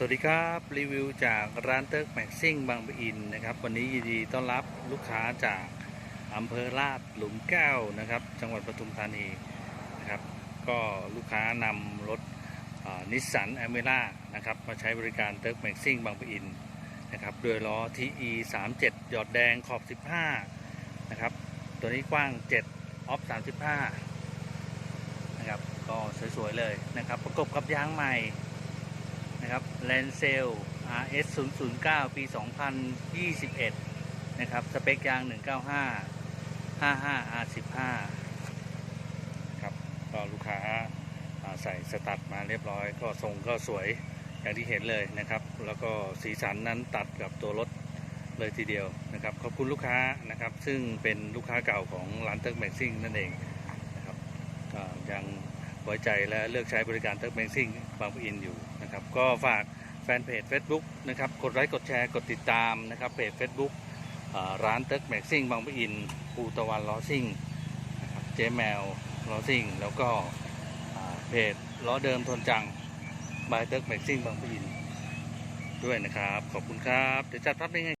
สวัสดีครับรีวิวจากร้านเติร์กแม็กซิ่งบางปะอินนะครับ วันนี้ยินดีต้อนรับลูกค้าจากอำเภอลาดหลุมแก้วนะครับ จังหวัดปทุมธานีนะครับ ก็ลูกค้านำรถนิสสันแอมเ r ล่านะครับ มาใช้บริการเติร์กแม็กซิ่งบางปะอินนะครับโดยล้อ TE 3 7 หยอดแดงขอบ 15 นะครับ ตัวนี้กว้าง 7 ออฟ 35 นะครับ ก็สวยๆเลยนะครับ ประกบกับยางใหม่ นะครับแลนเซล RS 0 0 9 ปี 2021 นะครับ สเปคยาง 195 55 R15 ครับก็ลูกค้าใส่สตัดมาเรียบร้อย ก็ทรงก็สวยอย่างที่เห็นเลยนะครับ แล้วก็สีสันนั้นตัดกับตัวรถเลยทีเดียวนะครับ ขอบคุณลูกค้านะครับ ซึ่งเป็นลูกค้าเก่าของร้านเติร์กแม็กซิ่งนั่นเองนะครับยังไว้ใจและเลือกใช้บริการเติร์กแมงซิ่งบางปะอินอยู่ นะครับก็ฝากแฟนเพจ Facebook นะครับกดไลค์กดแชร์กดติดตามนะครับเพจ Facebook ร้านเติร์กแม็กซิ่งบางปะอินปูตะวันล้อซิ่งเจแมวล้อซิ่งแล้วก็เพจล้อเดิมทนจังบายเติร์กแม็กซิ่งบางปะอินด้วยนะครับ ขอบคุณครับ เดี๋ยวจัดภาพเป็นไง